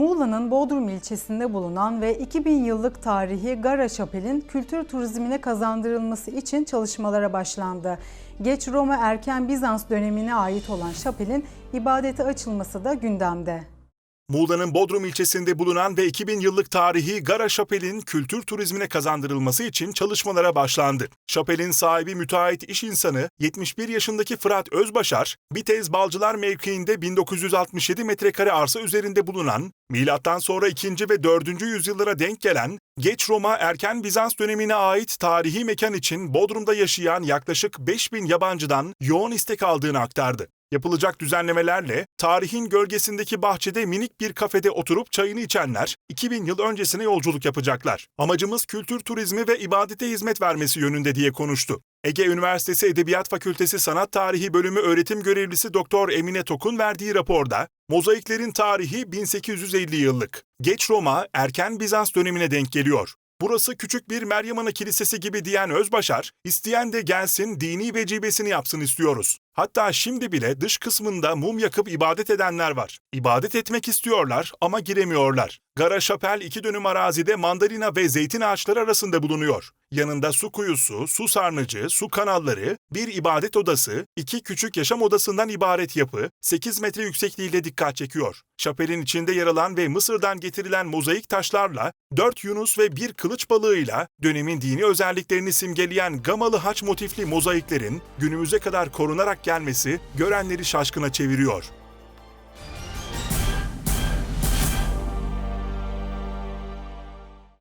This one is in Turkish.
Muğla'nın Bodrum ilçesinde bulunan ve 2000 yıllık tarihi Gara Şapel'in kültür turizmine kazandırılması için çalışmalara başlandı. Geç Roma erken Bizans dönemine ait olan şapelin ibadete açılması da gündemde. Muğla'nın Bodrum ilçesinde bulunan ve 2000 yıllık tarihi Gara Şapel'in kültür turizmine kazandırılması için çalışmalara başlandı. Şapel'in sahibi müteahhit iş insanı 71 yaşındaki Fırat Özbaşar, Bitez Balcılar mevkiinde 1967 metrekare arsa üzerinde bulunan, milattan sonra 2. ve 4. yüzyıllara denk gelen, geç Roma erken Bizans dönemine ait tarihi mekan için Bodrum'da yaşayan yaklaşık 5000 yabancıdan yoğun istek aldığını aktardı. Yapılacak düzenlemelerle tarihin gölgesindeki bahçede minik bir kafede oturup çayını içenler 2000 yıl öncesine yolculuk yapacaklar. Amacımız kültür turizmi ve ibadete hizmet vermesi yönünde diye konuştu. Ege Üniversitesi Edebiyat Fakültesi Sanat Tarihi Bölümü öğretim görevlisi Doktor Emine Tokun verdiği raporda mozaiklerin tarihi 1850 yıllık. Geç Roma, erken Bizans dönemine denk geliyor. Burası küçük bir Meryem Ana Kilisesi gibi diyen Özbaşar, isteyen de gelsin dini vecibesini yapsın istiyoruz. Hatta şimdi bile dış kısmında mum yakıp ibadet edenler var. İbadet etmek istiyorlar ama giremiyorlar. Gara Şapel iki dönüm arazide mandalina ve zeytin ağaçları arasında bulunuyor. Yanında su kuyusu, su sarnıcı, su kanalları, bir ibadet odası, iki küçük yaşam odasından ibaret yapı, 8 metre yüksekliğiyle dikkat çekiyor. Şapelin içinde yer alan ve Mısır'dan getirilen mozaik taşlarla, dört yunus ve bir kılıç balığıyla dönemin dini özelliklerini simgeleyen gamalı haç motifli mozaiklerin günümüze kadar korunarak gelmesi görenleri şaşkına çeviriyor.